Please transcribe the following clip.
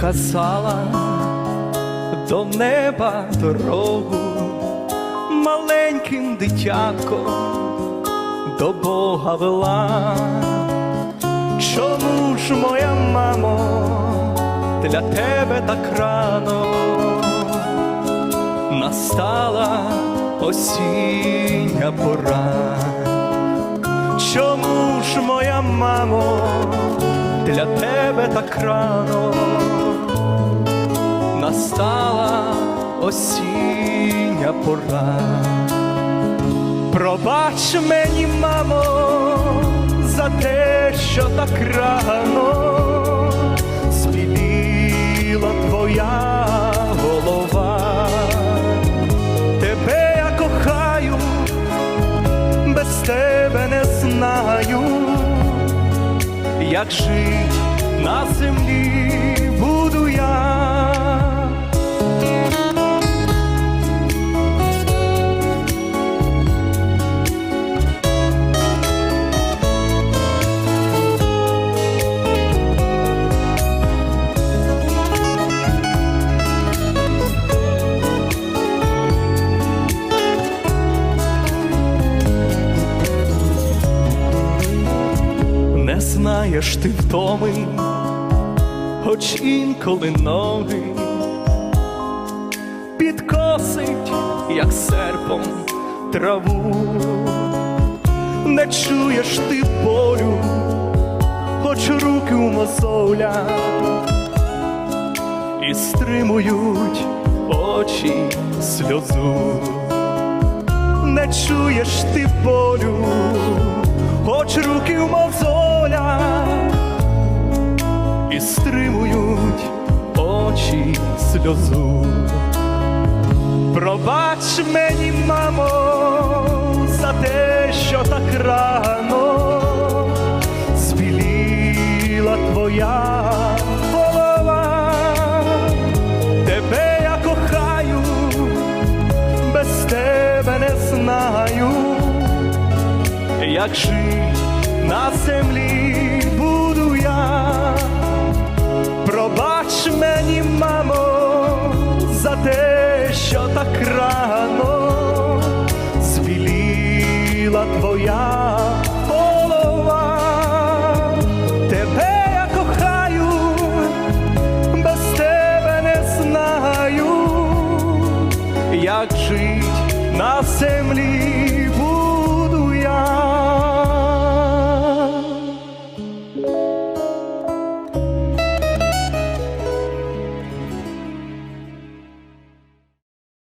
казала до неба дорогу маленьким дитятком до Бога вела. Чому ж моя мамо, для тебе так рано настала осіння пора? Чому ж моя мамо, для тебе так рано настала осіння пора? Пробач мені, мамо, за те, що так рано збіліла твоя голова. Тебе я кохаю, без тебе не знаю, як жить на землі знаєш ти втоми, хоч інколи ноги підкосить, як серпом траву, не чуєш ти болю, хоч руки у мозоля і стримують очі сльозу. Не чуєш ти болю, хоч руки в мозоля і стримують очі сльозу. Пробач мені, мамо, за те, що так рано як жить на землі буду я. Пробач мені, мамо, за те, що так рано звіліла твоя голова. Тебе я кохаю, без тебе не знаю як жить на землі.